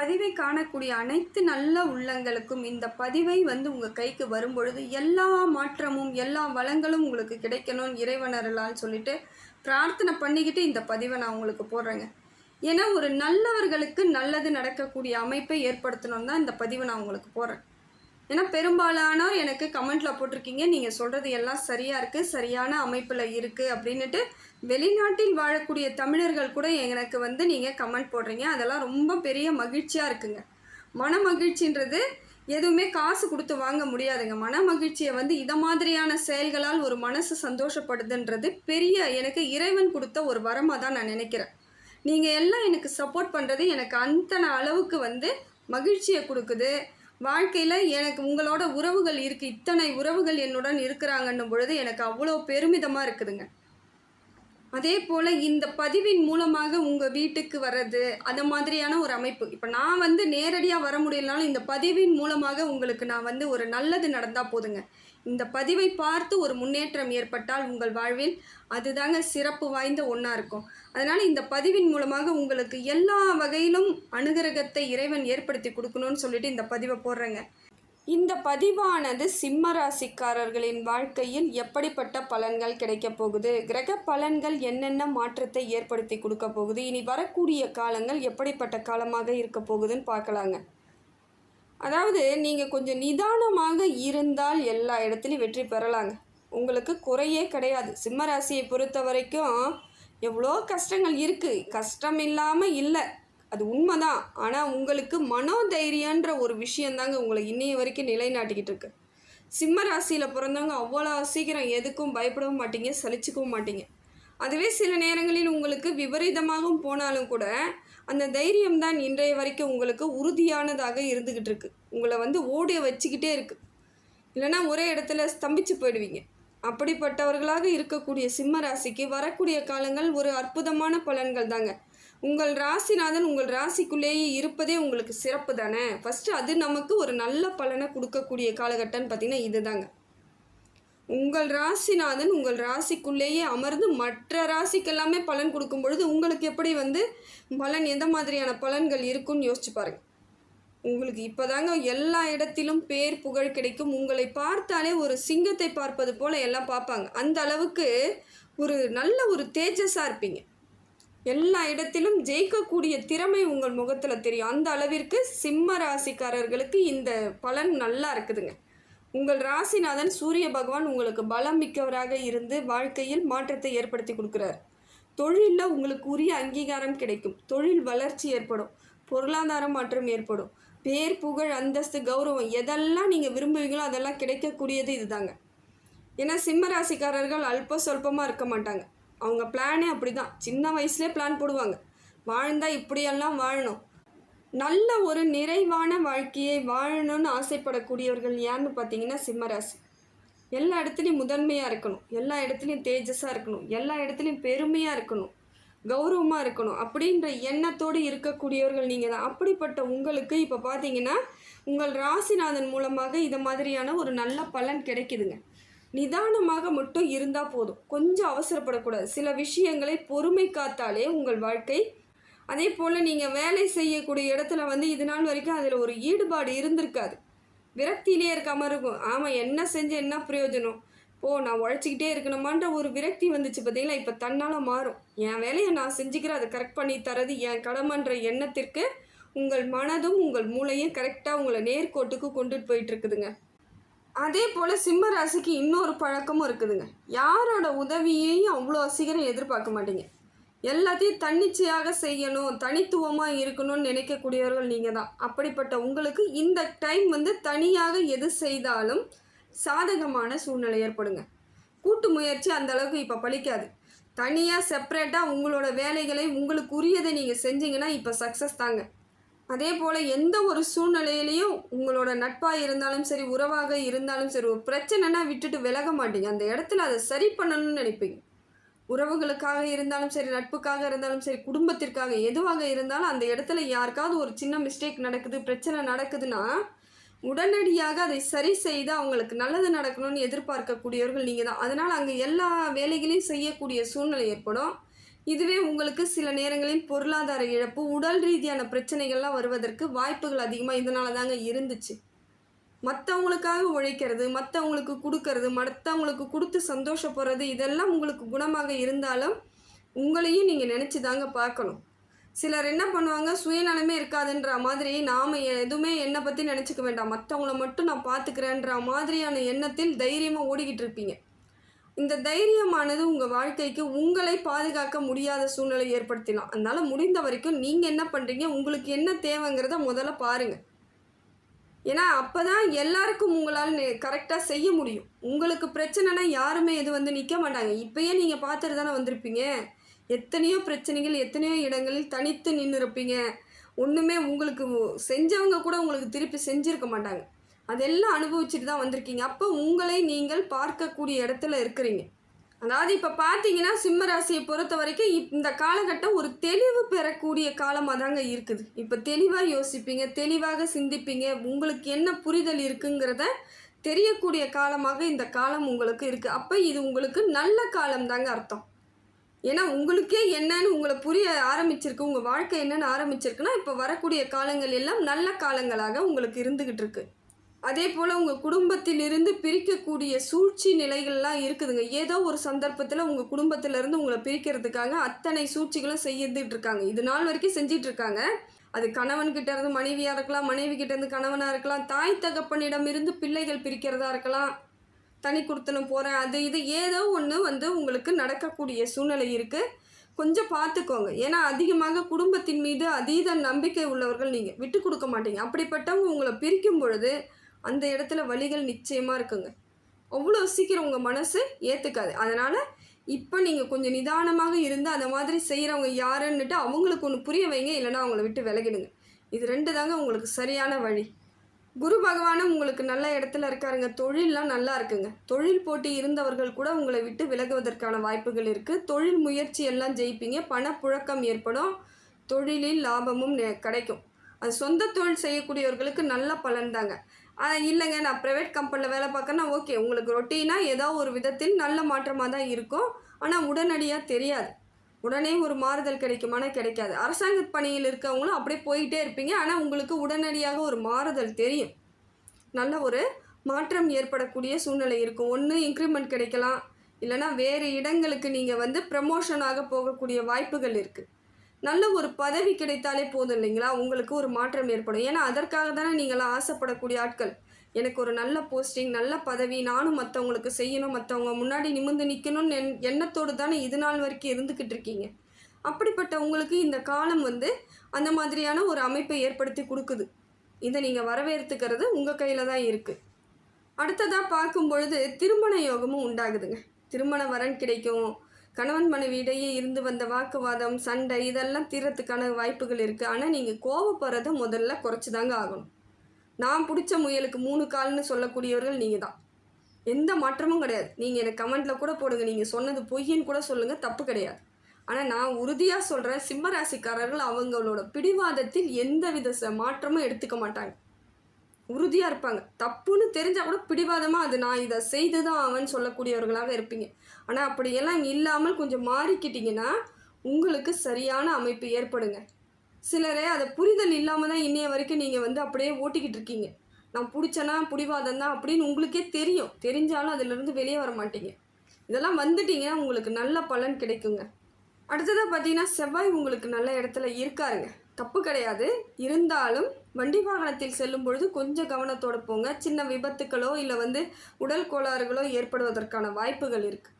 பதிவை காணக்கூடிய அனைத்து நல்ல உள்ளங்களுக்கும் இந்த பதிவை வந்து உங்கள் கைக்கு வரும்பொழுது எல்லா மாற்றமும் எல்லா வளங்களும் உங்களுக்கு கிடைக்கணும்னு இறைவனரலான்னு சொல்லிட்டு பிரார்த்தனை பண்ணிக்கிட்டு இந்த பதிவை நான் உங்களுக்கு போடுறேங்க. ஏன்னா ஒரு நல்லவர்களுக்கு நல்லது நடக்கக்கூடிய அமைப்பை ஏற்படுத்தணும் தான் இந்த பதிவை நான் உங்களுக்கு போடுறேன். ஏன்னா பெரும்பாலானோர் எனக்கு கமெண்ட்டில் போட்டிருக்கீங்க நீங்கள் சொல்கிறது எல்லாம் சரியாக இருக்குது சரியான அமைப்பில் இருக்குது அப்படின்னுட்டு வெளிநாட்டில் வாழக்கூடிய தமிழர்கள் கூட எனக்கு வந்து நீங்கள் கமெண்ட் போடுறீங்க. அதெல்லாம் ரொம்ப பெரிய மகிழ்ச்சியாக இருக்குங்க. மன மகிழ்ச்சின்றது எதுவுமே காசு கொடுத்து வாங்க முடியாதுங்க. மன மகிழ்ச்சியை வந்து இதை மாதிரியான செயல்களால் ஒரு மனசு சந்தோஷப்படுதுன்றது பெரிய எனக்கு இறைவன் கொடுத்த ஒரு வரமாக தான் நான் நினைக்கிறேன். நீங்கள் எல்லாம் எனக்கு சப்போர்ட் பண்ணுறது எனக்கு அத்தனை அளவுக்கு வந்து மகிழ்ச்சியை கொடுக்குது. வாழ்க்கையில் எனக்கு உங்களோட உறவுகள் இருக்குது இத்தனை உறவுகள் என்னுடன் இருக்கிறாங்கன்னும் பொழுது எனக்கு அவ்வளோ பெருமிதமாக இருக்குதுங்க. அதே போல் இந்த பதிவின் மூலமாக உங்கள் வீட்டுக்கு வர்றது அந்த மாதிரியான ஒரு அமைப்பு. இப்போ நான் வந்து நேரடியாக வர முடியலனாலும் இந்த பதிவின் மூலமாக உங்களுக்கு நான் வந்து ஒரு நல்லது நடந்தால் போதுங்க. இந்த பதிவை பார்த்து ஒரு முன்னேற்றம் ஏற்பட்டால் உங்கள் வாழ்வில் அதுதாங்க சிறப்பு வாய்ந்த ஒன்றா இருக்கும். அதனால் இந்த பதிவின் மூலமாக உங்களுக்கு எல்லா வகையிலும் அனுகிரகத்தை இறைவன் ஏற்படுத்தி கொடுக்கணும்னு சொல்லிட்டு இந்த பதிவை போடுறேங்க. இந்த பதிவானது சிம்ம ராசிக்காரர்களின் வாழ்க்கையில் எப்படிப்பட்ட பலன்கள் கிடைக்கப் போகுது? கிரக பலன்கள் என்னென்ன மாற்றத்தை ஏற்படுத்தி கொடுக்க போகுது? இனி வரக்கூடிய காலங்கள் எப்படிப்பட்ட காலமாக இருக்க போகுதுன்னு பார்க்கலாங்க. அதாவது நீங்கள் கொஞ்சம் நிதானமாக இருந்தால் எல்லா இடத்துலையும் வெற்றி பெறலாங்க. உங்களுக்கு குறையே கிடையாது. சிம்ம ராசியை பொறுத்த வரைக்கும் எவ்வளோ கஷ்டங்கள் இருக்குது கஷ்டம் இல்லாமல் இல்லை. அது உண்மைதான். ஆனால் உங்களுக்கு மனோதைரியன்ற ஒரு விஷயந்தாங்க உங்களை இன்னைய வரைக்கும் நிலைநாட்டிக்கிட்டு இருக்கு. சிம்ம ராசியில் பிறந்தவங்க அவ்வளோ சீக்கிரம் எதுக்கும் பயப்படவும் மாட்டீங்க சலிச்சுக்கவும் மாட்டீங்க. அதுவே சில நேரங்களில் உங்களுக்கு விபரீதமாகவும் போனாலும் கூட அந்த தைரியம் தான் இன்றைய வரைக்கும் உங்களுக்கு உறுதியானதாக இருந்துக்கிட்டு இருக்கு. உங்களை வந்து ஓடிய வச்சுக்கிட்டே இருக்கு. இல்லைன்னா ஒரே இடத்துல ஸ்தம்பிச்சு போயிடுவீங்க. அப்படிப்பட்டவர்களாக இருக்கக்கூடிய சிம்ம ராசிக்கு வரக்கூடிய காலங்கள் ஒரு அற்புதமான பலன்கள் தாங்க உங்கள் ராசிநாதன் உங்கள் ராசிக்குள்ளேயே இருப்பதே உங்களுக்கு சிறப்பு தானே? ஃபஸ்ட்டு அது நமக்கு ஒரு நல்ல பலனை கொடுக்கக்கூடிய காலகட்டம்னு பார்த்திங்கன்னா இதுதாங்க. உங்கள் ராசிநாதன் உங்கள் ராசிக்குள்ளேயே அமர்ந்து மற்ற ராசிக்கெல்லாமே பலன் கொடுக்கும் பொழுது உங்களுக்கு எப்படி வந்து பலன் எந்த மாதிரியான பலன்கள் இருக்குன்னு யோசிச்சு பாருங்கள் உங்களுக்கு இப்போதாங்க எல்லா இடத்திலும் பேர் புகழ் கிடைக்கும். உங்களை பார்த்தாலே ஒரு சிங்கத்தை பார்ப்பது போல் எல்லாம் பார்ப்பாங்க. அந்த அளவுக்கு ஒரு நல்ல ஒரு தேஜஸாக இருப்பீங்க. எல்லா இடத்திலும் ஜெயிக்கக்கூடிய திறமை உங்கள் முகத்தில் தெரியும். அந்த அளவிற்கு சிம்ம ராசிக்காரர்களுக்கு இந்த பலன் நல்லா இருக்குதுங்க. உங்கள் ராசிநாதன் சூரிய பகவான் உங்களுக்கு பலம் மிக்கவராக இருந்து வாழ்க்கையில் மாற்றத்தை ஏற்படுத்தி கொடுக்குறார். தொழிலில் உங்களுக்கு உரிய அங்கீகாரம் கிடைக்கும். தொழில் வளர்ச்சி ஏற்படும். பொருளாதார மாற்றம் ஏற்படும். பேர் புகழ் அந்தஸ்து கௌரவம் எதெல்லாம் நீங்கள் விரும்புவீங்களோ அதெல்லாம் கிடைக்கக்கூடியது இதுதாங்க. ஏன்னா சிம்ம ராசிக்காரர்கள் அல்ப சொல்பமாக இருக்க மாட்டாங்க. அவங்க பிளானே அப்படி தான் சின்ன வயசுலேயே பிளான் போடுவாங்க. வாழ்ந்தால் இப்படியெல்லாம் வாழணும். நல்ல ஒரு நிறைவான வாழ்க்கையை வாழணும்னு ஆசைப்படக்கூடியவர்கள் யாருன்னு பார்த்தீங்கன்னா சிம்மராசி. எல்லா இடத்துலையும் முதன்மையாக இருக்கணும். எல்லா இடத்துலையும் தேஜஸாக இருக்கணும். எல்லா இடத்துலையும் பெருமையாக இருக்கணும். கௌரவமாக இருக்கணும். அப்படின்ற எண்ணத்தோடு இருக்கக்கூடியவர்கள் நீங்கள் தான் அப்படிப்பட்ட உங்களுக்கு இப்போ பார்த்தீங்கன்னா உங்கள் ராசிநாதன் மூலமாக இது மாதிரியான ஒரு நல்ல பலன் கிடைக்குதுங்க. நிதானமாக மட்டும் இருந்தால் போதும். கொஞ்சம் அவசரப்படக்கூடாது. சில விஷயங்களை பொறுமை காத்தாலே உங்கள் வாழ்க்கை அதே போல் நீங்கள் வேலை செய்யக்கூடிய இடத்துல வந்து இது நாள் வரைக்கும் அதில் ஒரு ஈடுபாடு இருந்திருக்காது. விரக்தியிலே இருக்காமல் இருக்கும். ஆமாம் என்ன செஞ்சு என்ன பிரயோஜனம்? ஓ நான் உழைச்சிக்கிட்டே இருக்கணுமான்ற ஒரு விரக்தி வந்துச்சு பார்த்தீங்களா இப்போ தன்னால் மாறும். என் வேலையை நான் செஞ்சுக்கிறேன். அதை கரெக்ட் பண்ணி தரது என் கடமைன்ற எண்ணத்திற்கு உங்கள் மனதும் உங்கள் மூளையும் கரெக்டாக உங்களை நேர்கோட்டுக்கு கொண்டுட்டு போயிட்டு இருக்குதுங்க. அதே போல் சிம்ம ராசிக்கு இன்னொரு பழக்கமும் இருக்குதுங்க. யாரோட உதவியையும் அவ்வளோ சீக்கிரம் எதிர்பார்க்க மாட்டீங்க. எல்லாத்தையும் தன்னிச்சையாக செய்யணும் தனித்துவமாக இருக்கணும்னு நினைக்கக்கூடியவர்கள் நீங்கள் தான். அப்படிப்பட்ட உங்களுக்கு இந்த டைம் வந்து தனியாக எது செய்தாலும் சாதகமான சூழ்நிலை ஏற்படுங்க. கூட்டு முயற்சி அந்த அளவுக்கு இப்போ பழிக்காது தனியாக செப்பரேட்டாக உங்களோட வேலைகளை உங்களுக்கு உரியதை நீங்கள் செஞ்சீங்கன்னா இப்போ சக்ஸஸ் தாங்க. அதே போல் எந்த ஒரு சூழ்நிலையிலையும் உங்களோட நட்பாக இருந்தாலும் சரி உறவாக இருந்தாலும் சரி ஒரு பிரச்சனைனா விட்டுட்டு விலக மாட்டீங்க. அந்த இடத்துல அதை சரி பண்ணணும்னு நினைப்பீங்க. உறவுகளுக்காக இருந்தாலும் சரி நட்புக்காக இருந்தாலும் சரி குடும்பத்திற்காக எதுவாக இருந்தாலும் அந்த இடத்துல யாருக்காவது ஒரு சின்ன மிஸ்டேக் நடக்குது பிரச்சனை நடக்குதுன்னா உடனடியாக அதை சரி செய்து அவங்களுக்கு நல்லது நடக்கணும்னு எதிர்பார்க்கக்கூடியவர்கள் நீங்கள் தான் அதனால் அங்கே எல்லா வேலைகளையும் செய்யக்கூடிய சூழ்நிலை ஏற்படும். இதுவே உங்களுக்கு சில நேரங்களில் பொருளாதார இழப்பு உடல் ரீதியான பிரச்சனைகள்லாம் வருவதற்கு வாய்ப்புகள் அதிகமாக இதனால தாங்க இருந்துச்சு. மற்றவங்களுக்காக உழைக்கிறது மற்றவங்களுக்கு கொடுக்கறது மற்றவங்களுக்கு கொடுத்து சந்தோஷப்படுறது இதெல்லாம் உங்களுக்கு குணமாக இருந்தாலும் உங்களையும் நீங்கள் நினச்சி தாங்க பார்க்கணும். சிலர் என்ன பண்ணுவாங்க? சுயநலமே இருக்காதுன்ற மாதிரி நாம் எதுவுமே என்னை பற்றி நினச்சிக்க வேண்டாம். மற்றவங்கள மட்டும் நான் பார்த்துக்கிறேன்ற மாதிரியான எண்ணத்தில் தைரியமாக ஓடிக்கிட்டு இருப்பீங்க. இந்த தைரியமானது உங்கள் வாழ்க்கைக்கு உங்களை பாதுகாக்க முடியாத சூழ்நிலை ஏற்படுத்திடலாம் அதனால் முடிந்த வரைக்கும் நீங்கள் என்ன பண்ணுறீங்க உங்களுக்கு என்ன தேவைங்கிறத முதல்ல பாருங்கள் ஏன்னா அப்போ தான் எல்லாருக்கும் உங்களால் கரெக்டாக செய்ய முடியும். உங்களுக்கு பிரச்சனைனா யாருமே இது வந்து நிற்க மாட்டாங்க. இப்போயே நீங்கள் பார்த்துட்டு தானே வந்திருப்பீங்க. எத்தனையோ பிரச்சனைகள் எத்தனையோ இடங்களில் தனித்து நின்று இருப்பீங்க ஒன்றுமே உங்களுக்கு செஞ்சவங்க கூட உங்களுக்கு திருப்பி செஞ்சுருக்க மாட்டாங்க. அதெல்லாம் அனுபவிச்சுட்டு தான் வந்திருக்கீங்க. அப்போ உங்களை நீங்கள் பார்க்கக்கூடிய இடத்துல இருக்கிறீங்க. அதாவது இப்போ பார்த்தீங்கன்னா சிம்ம ராசியை பொறுத்த வரைக்கும் இப்- இந்த காலகட்டம் ஒரு தெளிவு பெறக்கூடிய காலமாக தாங்க இருக்குது. இப்போ தெளிவாக யோசிப்பீங்க தெளிவாக சிந்திப்பீங்க உங்களுக்கு என்ன புரிதல் இருக்குங்கிறத தெரியக்கூடிய காலமாக இந்த காலம் உங்களுக்கு இருக்குது அப்போ இது உங்களுக்கு நல்ல காலம் தாங்க அர்த்தம். ஏன்னா உங்களுக்கே என்னன்னு உங்களை புரிய ஆரம்பிச்சிருக்கு உங்கள் வாழ்க்கை என்னன்னு ஆரம்பிச்சிருக்குன்னா இப்போ வரக்கூடிய காலங்கள் எல்லாம் நல்ல காலங்களாக உங்களுக்கு இருந்துக்கிட்டு இருக்குது அதே போல் உங்கள் குடும்பத்திலிருந்து பிரிக்கக்கூடிய சூழ்ச்சி நிலைகள்லாம் இருக்குதுங்க. ஏதோ ஒரு சந்தர்ப்பத்தில் உங்கள் குடும்பத்திலேருந்து உங்களை பிரிக்கிறதுக்காக அத்தனை சூழ்ச்சிகளும் செய்துட்டு இருக்காங்க இது நாள் வரைக்கும் செஞ்சிட்ருக்காங்க. அது கணவன்கிட்ட இருந்து மனைவியாக இருக்கலாம் மனைவி கிட்டேருந்து கணவனாக இருக்கலாம் தாய் தகப்பனிடம் இருந்து பிள்ளைகள் பிரிக்கிறதா இருக்கலாம் தனி கொடுத்தலும் போகிறேன் அது இது ஏதோ ஒன்று வந்து உங்களுக்கு நடக்கக்கூடிய சூழ்நிலை இருக்குது கொஞ்சம் பார்த்துக்கோங்க ஏன்னா அதிகமாக குடும்பத்தின் மீது அதீத நம்பிக்கை உள்ளவர்கள் நீங்கள் விட்டு கொடுக்க மாட்டீங்க. அப்படிப்பட்டவங்க உங்களை பிரிக்கும் பொழுது அந்த இடத்துல வழிகள் நிச்சயமாக இருக்குங்க. அவ்வளோ சீக்கிரம் உங்கள் மனசு ஏற்றுக்காது அதனால் இப்போ நீங்கள் கொஞ்சம் நிதானமாக இருந்து அந்த மாதிரி செய்கிறவங்க யாருன்னுட்டு அவங்களுக்கு ஒன்று புரிய வைங்க. இல்லைன்னா அவங்கள விட்டு விலகிடுங்க. இது ரெண்டு தாங்க உங்களுக்கு சரியான வழி. குரு பகவானும் உங்களுக்கு நல்ல இடத்துல இருக்காருங்க. தொழிலெலாம் நல்லா இருக்குங்க. தொழில் போட்டி இருந்தவர்கள் கூட உங்களை விட்டு விலகுவதற்கான வாய்ப்புகள் இருக்குது தொழில் முயற்சி எல்லாம் ஜெயிப்பீங்க. பணப்புழக்கம் ஏற்படும். தொழிலில் லாபமும் நெ- கிடைக்கும். அது சொந்த தொழில் செய்யக்கூடியவர்களுக்கு நல்ல பலன் தாங்க. ஆனால் இல்லைங்க நான் ப்ரைவேட் கம்பெனியில் வேலை பார்க்கறேன்னா ஓகே உங்களுக்கு ரொட்டீனாக ஏதோ ஒரு விதத்தில் நல்ல மாற்றமாக தான் இருக்கும். ஆனால் உடனடியாக தெரியாது. உடனே ஒரு மாறுதல் கிடைக்குமானா கிடைக்காது. அரசாங்க பணியில் இருக்கவங்களும் அப்படியே போயிட்டே இருப்பீங்க. ஆனால் உங்களுக்கு உடனடியாக ஒரு மாறுதல் தெரியும். நல்ல ஒரு மாற்றம் ஏற்படக்கூடிய சூழ்நிலை இருக்கும். ஒன்று இன்க்ரிமெண்ட் கிடைக்கலாம். இல்லைனா வேறு இடங்களுக்கு நீங்கள் வந்து ப்ரமோஷனாக போகக்கூடிய வாய்ப்புகள் இருக்குது நல்ல ஒரு பதவி கிடைத்தாலே போதும் இல்லைங்களா? உங்களுக்கு ஒரு மாற்றம் ஏற்படும். ஏன்னா அதற்காக தானே நீங்களாம் ஆசைப்படக்கூடிய ஆட்கள். எனக்கு ஒரு நல்ல போஸ்டிங் நல்ல பதவி நானும் மற்றவங்களுக்கு செய்யணும் மற்றவங்க முன்னாடி நிமிர்ந்து நிற்கணும்னு எண் எண்ணத்தோடு தானே இது நாள் வரைக்கும் இருந்துக்கிட்டு இருக்கீங்க. அப்படிப்பட்ட உங்களுக்கு இந்த காலம் வந்து அந்த மாதிரியான ஒரு அமைப்பை ஏற்படுத்தி கொடுக்குது. இதை நீங்கள் வரவேற்றுக்கிறது உங்கள் கையில் தான் இருக்குது அடுத்ததாக பார்க்கும் பொழுது திருமண யோகமும் உண்டாகுதுங்க. திருமண வரன் கிடைக்கும். கணவன் மனைவி இடையே இருந்து வந்த வாக்குவாதம் சண்டை இதெல்லாம் தீரத்துக்கான வாய்ப்புகள் இருக்குது ஆனால் நீங்கள் கோவப்படுறத முதல்ல குறைச்சி தாங்க ஆகணும். நான் பிடிச்ச முயலுக்கு மூணு கால்னு சொல்லக்கூடியவர்கள் நீங்கள் தான் எந்த மாற்றமும் கிடையாது. நீங்கள் எனக்கு கமெண்ட்டில் கூட போடுங்க. நீங்கள் சொன்னது பொய்யின்னு கூட சொல்லுங்கள் தப்பு கிடையாது. ஆனால் நான் உறுதியாக சொல்கிறேன் சிம்ம ராசிக்காரர்கள் அவங்களோட பிடிவாதத்தில் எந்தவித ச மாற்றமும் எடுத்துக்க மாட்டாங்க. உறுதியாக இருப்பாங்க. தப்புன்னு தெரிஞ்சால் கூட பிடிவாதமாக அது நான் இதை செய்து தான் அவன் சொல்லக்கூடியவர்களாக இருப்பீங்க. ஆனால் அப்படியெல்லாம் இல்லாமல் கொஞ்சம் மாறிக்கிட்டீங்கன்னா உங்களுக்கு சரியான அமைப்பு ஏற்படுங்க. சிலரே அதை புரிதல் இல்லாமல் தான் இன்னைய வரைக்கும் நீங்கள் வந்து அப்படியே ஓட்டிக்கிட்டு இருக்கீங்க. நான் பிடிச்சனா பிடிவாதம் தான் அப்படின்னு உங்களுக்கே தெரியும். தெரிஞ்சாலும் அதிலிருந்து வெளியே வர மாட்டீங்க. இதெல்லாம் வந்துட்டீங்கன்னா உங்களுக்கு நல்ல பலன் கிடைக்குங்க. அடுத்ததாக பார்த்தீங்கன்னா செவ்வாய் உங்களுக்கு நல்ல இடத்துல இருக்காருங்க. தப்பு கிடையாது. இருந்தாலும் வண்டி வாகனத்தில் செல்லும் பொழுது கொஞ்சம் கவனத்தோடு போங்க. சின்ன விபத்துக்களோ இல்லை வந்து உடல் கோளாறுகளோ ஏற்படுவதற்கான வாய்ப்புகள் இருக்குது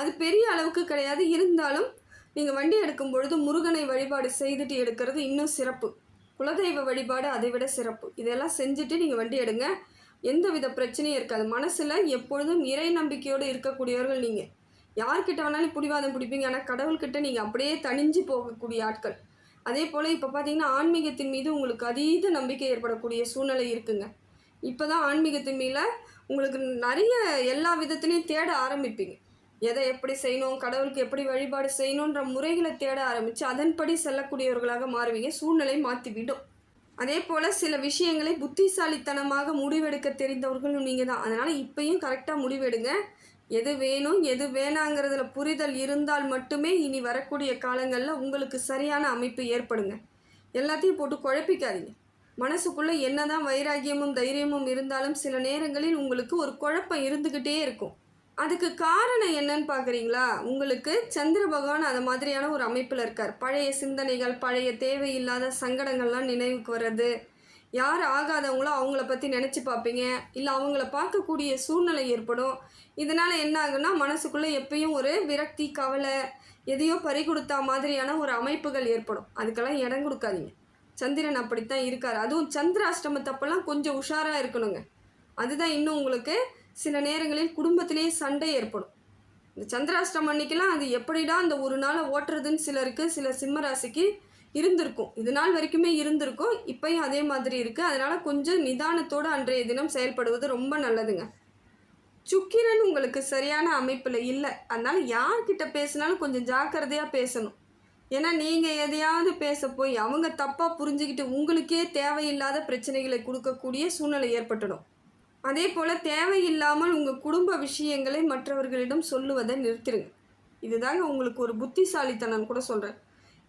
அது பெரிய அளவுக்கு கிடையாது. இருந்தாலும் நீங்கள் வண்டி எடுக்கும் பொழுது முருகனை வழிபாடு செய்துட்டு எடுக்கிறது இன்னும் சிறப்பு. குலதெய்வ வழிபாடு அதை விட சிறப்பு. இதெல்லாம் செஞ்சுட்டு நீங்கள் வண்டி எடுங்க. எந்த வித பிரச்சனையும் இருக்காது. மனசில் எப்பொழுதும் இறை நம்பிக்கையோடு இருக்கக்கூடியவர்கள் நீங்கள் யார்கிட்ட வேணாலும் பிடிவாதம் பிடிப்பீங்க. ஆனால் கடவுள்கிட்ட நீங்கள் அப்படியே தணிஞ்சு போகக்கூடிய ஆட்கள். அதே போல் இப்போ பார்த்தீங்கன்னா ஆன்மீகத்தின் மீது உங்களுக்கு அதீத நம்பிக்கை ஏற்படக்கூடிய சூழ்நிலை இருக்குங்க. இப்போ தான் ஆன்மீகத்தின் மீது உங்களுக்கு நிறைய எல்லா விதத்துலேயும் தேட ஆரம்பிப்பீங்க. எதை எப்படி செய்யணும் கடவுளுக்கு எப்படி வழிபாடு செய்யணுன்ற முறைகளை தேட ஆரம்பித்து அதன்படி செல்லக்கூடியவர்களாக மாறுவீங்க சூழ்நிலை மாற்றிவிடும் அதே போல் சில விஷயங்களை புத்திசாலித்தனமாக முடிவெடுக்க தெரிந்தவர்களும் நீங்கள் தான் அதனால் இப்பயும் கரெக்டாக முடிவெடுங்க. எது வேணும் எது வேணாங்கிறதுல புரிதல் இருந்தால் மட்டுமே இனி வரக்கூடிய காலங்களில் உங்களுக்கு சரியான அமைப்பு ஏற்படுங்க. எல்லாத்தையும் போட்டு குழப்பிக்காதீங்க. மனசுக்குள்ளே என்னதான் வைராகியமும் தைரியமும் இருந்தாலும் சில நேரங்களில் உங்களுக்கு ஒரு குழப்பம் இருந்துக்கிட்டே இருக்கும். அதுக்கு காரணம் என்னன்னு பார்க்குறீங்களா உங்களுக்கு சந்திர பகவான் அது மாதிரியான ஒரு அமைப்பில் இருக்கார். பழைய சிந்தனைகள் பழைய தேவையில்லாத சங்கடங்கள்லாம் நினைவுக்கு வர்றது யார் ஆகாதவங்களோ அவங்கள பற்றி நினச்சி பார்ப்பீங்க. இல்லை அவங்கள பார்க்கக்கூடிய சூழ்நிலை ஏற்படும். இதனால் என்ன ஆகுனா மனசுக்குள்ளே எப்பயும் ஒரு விரக்தி கவலை எதையோ பறி கொடுத்தா மாதிரியான ஒரு அமைப்புகள் ஏற்படும். அதுக்கெல்லாம் இடம் கொடுக்காதீங்க. சந்திரன் அப்படித்தான் இருக்கார். அதுவும் சந்திராஷ்டமத்தப்பெல்லாம் கொஞ்சம் உஷாராக இருக்கணுங்க. அதுதான் இன்னும் உங்களுக்கு சில நேரங்களில் குடும்பத்திலேயே சண்டை ஏற்படும். இந்த சந்திராஷ்டமம் அன்னைக்கெல்லாம் அது எப்படிடா அந்த ஒரு நாளை ஓட்டுறதுன்னு சிலருக்கு சில சிம்மராசிக்கு இருந்திருக்கும். இது நாள் வரைக்குமே இருந்திருக்கும். இப்பயும் அதே மாதிரி இருக்குது அதனால் கொஞ்சம் நிதானத்தோடு அன்றைய தினம் செயல்படுவது ரொம்ப நல்லதுங்க. சுக்கிரன் உங்களுக்கு சரியான அமைப்பில் இல்லை. அதனால் யார்கிட்ட பேசினாலும் கொஞ்சம் ஜாக்கிரதையாக பேசணும். ஏன்னா நீங்கள் எதையாவது பேச போய் அவங்க தப்பாக புரிஞ்சுக்கிட்டு உங்களுக்கே தேவையில்லாத பிரச்சனைகளை கொடுக்கக்கூடிய சூழ்நிலை ஏற்பட்டுடும். அதே போல் தேவையில்லாமல் உங்கள் குடும்ப விஷயங்களை மற்றவர்களிடம் சொல்லுவதை நிறுத்திடுங்க இதுதாங்க உங்களுக்கு ஒரு புத்திசாலித்தனம் கூட சொல்கிறேன்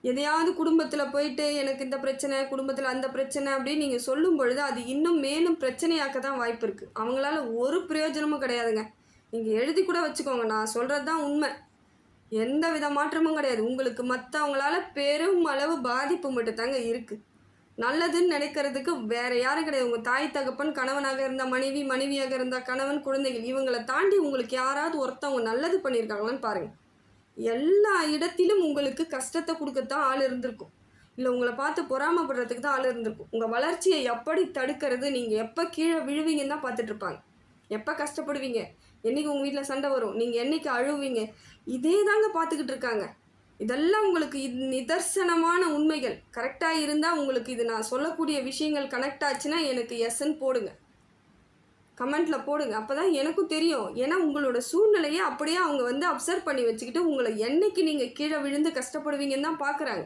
எதையாவது குடும்பத்தில் போயிட்டு எனக்கு இந்த பிரச்சனை குடும்பத்தில் அந்த பிரச்சனை அப்படின்னு நீங்கள் சொல்லும் பொழுது அது இன்னும் மேலும் பிரச்சனையாக்க தான் வாய்ப்பு இருக்குது அவங்களால ஒரு பிரயோஜனமும் கிடையாதுங்க. நீங்கள் எழுதி கூட வச்சுக்கோங்க. நான் சொல்கிறது தான் உண்மை. எந்த வித மாற்றமும் கிடையாது. உங்களுக்கு மற்றவங்களால பெரும் அளவு பாதிப்பு மட்டும்தாங்க இருக்குது நல்லதுன்னு நினைக்கிறதுக்கு வேற யாரும் கிடையாது. உங்கள் தாய் தகப்பன் கணவனாக இருந்தால் மனைவி மனைவியாக இருந்தால் கணவன் குழந்தைகள் இவங்களை தாண்டி உங்களுக்கு யாராவது ஒருத்தவங்க நல்லது பண்ணியிருக்காங்களான்னு பாருங்கள் எல்லா இடத்திலும் உங்களுக்கு கஷ்டத்தை கொடுக்கத்தான் ஆள் இருந்திருக்கும். இல்லை உங்களை பார்த்து பொறாமப்படுறதுக்கு தான் ஆள் இருந்திருக்கும். உங்கள் வளர்ச்சியை எப்படி தடுக்கிறது நீங்கள் எப்போ கீழே விழுவீங்கன்னு தான் பார்த்துட்ருப்பாங்க எப்போ கஷ்டப்படுவீங்க? என்றைக்கு உங்கள் வீட்டில் சண்டை வரும்? நீங்கள் என்னைக்கு அழுவீங்க? இதே தாங்க பார்த்துக்கிட்டு இருக்காங்க. இதெல்லாம் உங்களுக்கு நிதர்சனமான உண்மைகள். கரெக்டாக இருந்தால் உங்களுக்கு இது நான் சொல்லக்கூடிய விஷயங்கள் கனெக்ட் ஆச்சுன்னா எனக்கு எஸ்ன்னு போடுங்க. கமெண்ட்டில் போடுங்க. அப்போ தான் எனக்கும் தெரியும். ஏன்னா உங்களோட சூழ்நிலையை அப்படியே அவங்க வந்து அப்சர்வ் பண்ணி வச்சுக்கிட்டு உங்களை என்னைக்கு நீங்கள் கீழே விழுந்து கஷ்டப்படுவீங்கன்னு தான் பார்க்குறாங்க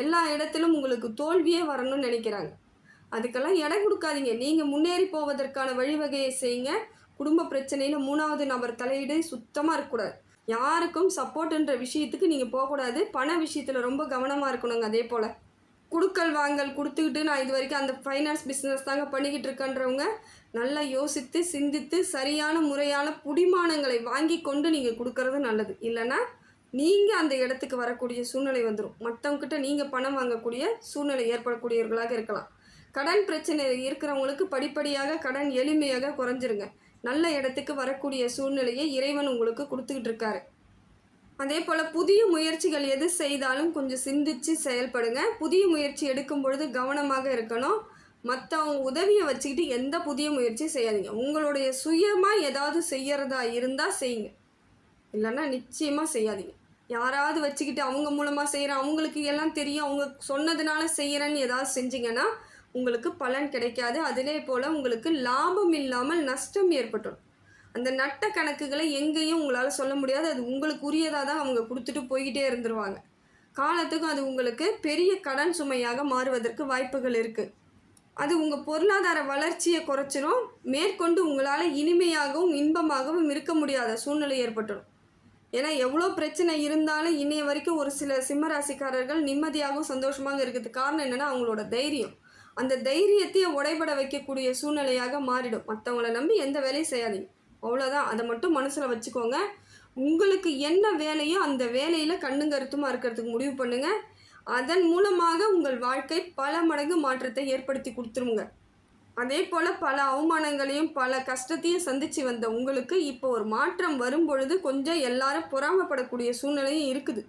எல்லா இடத்திலும் உங்களுக்கு தோல்வியே வரணும்னு நினைக்கிறாங்க. அதுக்கெல்லாம் இடம் கொடுக்காதீங்க. நீங்கள் முன்னேறி போவதற்கான வழிவகையை செய்யுங்க. குடும்ப பிரச்சனையில் மூணாவது நபர் தலையீடு சுத்தமாக இருக்கக்கூடாது. யாருக்கும் சப்போர்ட்டுன்ற விஷயத்துக்கு நீங்கள் போகக்கூடாது. பண விஷயத்தில் ரொம்ப கவனமாக இருக்கணுங்க அதே போல். குடுக்கல் வாங்கல் கொடுத்துக்கிட்டு நான் இது வரைக்கும் அந்த ஃபைனான்ஸ் பிஸ்னஸ் தாங்க பண்ணிக்கிட்டு இருக்கேன்றவங்க நல்லா யோசித்து சிந்தித்து சரியான முறையான புடிமானங்களை வாங்கி கொண்டு நீங்கள் கொடுக்கறது நல்லது. இல்லைன்னா நீங்கள் அந்த இடத்துக்கு வரக்கூடிய சூழ்நிலை வந்துடும் மற்றவங்கக்கிட்ட நீங்கள் பணம் வாங்கக்கூடிய சூழ்நிலை ஏற்படக்கூடியவர்களாக இருக்கலாம். கடன் பிரச்சனை இருக்கிறவங்களுக்கு படிப்படியாக கடன் எளிமையாக குறைஞ்சிருங்க. நல்ல இடத்துக்கு வரக்கூடிய சூழ்நிலையை இறைவன் உங்களுக்கு கொடுத்துக்கிட்டு இருக்காரு அதே போல் புதிய முயற்சிகள் எது செய்தாலும் கொஞ்சம் சிந்திச்சு செயல்படுங்க. புதிய முயற்சி எடுக்கும் பொழுது கவனமாக இருக்கணும். மற்றவங்க உதவியை வச்சுக்கிட்டு எந்த புதிய முயற்சியும் செய்யாதீங்க. உங்களுடைய சுயமாக ஏதாவது செய்யறதா இருந்தால் செய்யுங்க. இல்லைன்னா நிச்சயமாக செய்யாதீங்க. யாராவது வச்சுக்கிட்டு அவங்க மூலமாக செய்கிறேன் அவங்களுக்கு எல்லாம் தெரியும். அவங்க சொன்னதுனால செய்கிறேன்னு ஏதாவது செஞ்சீங்கன்னா உங்களுக்கு பலன் கிடைக்காது. அதிலே போல் உங்களுக்கு லாபம் இல்லாமல் நஷ்டம் ஏற்பட்டுடும் அந்த நட்ட கணக்குகளை எங்கேயும் உங்களால் சொல்ல முடியாது. அது உங்களுக்கு உரியதாக தான் அவங்க கொடுத்துட்டு போய்கிட்டே இருந்துருவாங்க. காலத்துக்கும் அது உங்களுக்கு பெரிய கடன் சுமையாக மாறுவதற்கு வாய்ப்புகள் இருக்குது அது உங்கள் பொருளாதார வளர்ச்சியை குறைச்சிரும். மேற்கொண்டு உங்களால் இனிமையாகவும் இன்பமாகவும் இருக்க முடியாத சூழ்நிலை ஏற்பட்டுடும் ஏன்னா எவ்வளோ பிரச்சனை இருந்தாலும் இன்றைய வரைக்கும் ஒரு சில சிம்மராசிக்காரர்கள் நிம்மதியாகவும் சந்தோஷமாக இருக்கிறதுக்கு காரணம் என்னென்னா அவங்களோட தைரியம். அந்த தைரியத்தையே உடைபட வைக்கக்கூடிய சூழ்நிலையாக மாறிடும். மற்றவங்கள நம்பி எந்த வேலையும் செய்யாதீங்க. அவ்வளோதான் அதை மட்டும் மனசில் வச்சுக்கோங்க. உங்களுக்கு என்ன வேலையோ அந்த வேலையில் கண்ணும் கருத்துமாக இருக்கிறதுக்கு முடிவு பண்ணுங்கள் அதன் மூலமாக உங்கள் வாழ்க்கை பல மடங்கு மாற்றத்தை ஏற்படுத்தி கொடுத்துருங்க. அதே போல் பல அவமானங்களையும் பல கஷ்டத்தையும் சந்தித்து வந்த உங்களுக்கு இப்போ ஒரு மாற்றம் வரும் பொழுது கொஞ்சம் எல்லாரும் பொறாமப்படக்கூடிய சூழ்நிலையும் இருக்குது.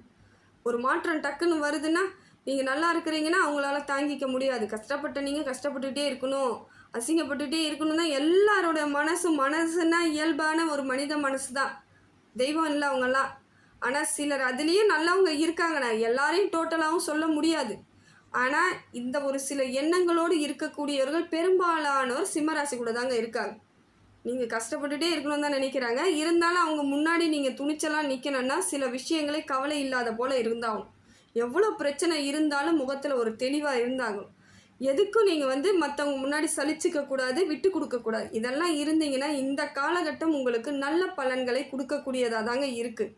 ஒரு மாற்றம் டக்குன்னு வருதுன்னா நீங்கள் நல்லா இருக்கிறீங்கன்னா அவங்களால தாங்கிக்க முடியாது. கஷ்டப்பட்ட நீங்கள் கஷ்டப்பட்டுகிட்டே இருக்கணும். அசிங்கப்பட்டுகிட்டே இருக்கணும் தான் எல்லாரோட மனசும் மனசுன்னா இயல்பான ஒரு மனித மனசு தான் தெய்வம் இல்லை அவங்கெல்லாம். ஆனால் சிலர் அதுலேயும் நல்லவங்க இருக்காங்கண்ணா எல்லாரையும் டோட்டலாகவும் சொல்ல முடியாது. ஆனால் இந்த ஒரு சில எண்ணங்களோடு இருக்கக்கூடியவர்கள் பெரும்பாலானோர் சிம்மராசி கூட தாங்க இருக்காங்க. நீங்கள் கஷ்டப்பட்டுட்டே இருக்கணும் தான் நினைக்கிறாங்க. இருந்தாலும் அவங்க முன்னாடி நீங்கள் துணிச்சலாக நிற்கணும்னா சில விஷயங்களே கவலை இல்லாத போல் இருந்தாகும். எவ்வளோ பிரச்சனை இருந்தாலும் முகத்தில் ஒரு தெளிவாக இருந்தாகும். எதுக்கும் நீங்கள் வந்து மற்றவங்க முன்னாடி சலிச்சுக்க கூடாது விட்டு கொடுக்கக்கூடாது இதெல்லாம் இருந்தீங்கன்னா இந்த காலகட்டம் உங்களுக்கு நல்ல பலன்களை கொடுக்கக்கூடியதாக தாங்க இருக்குது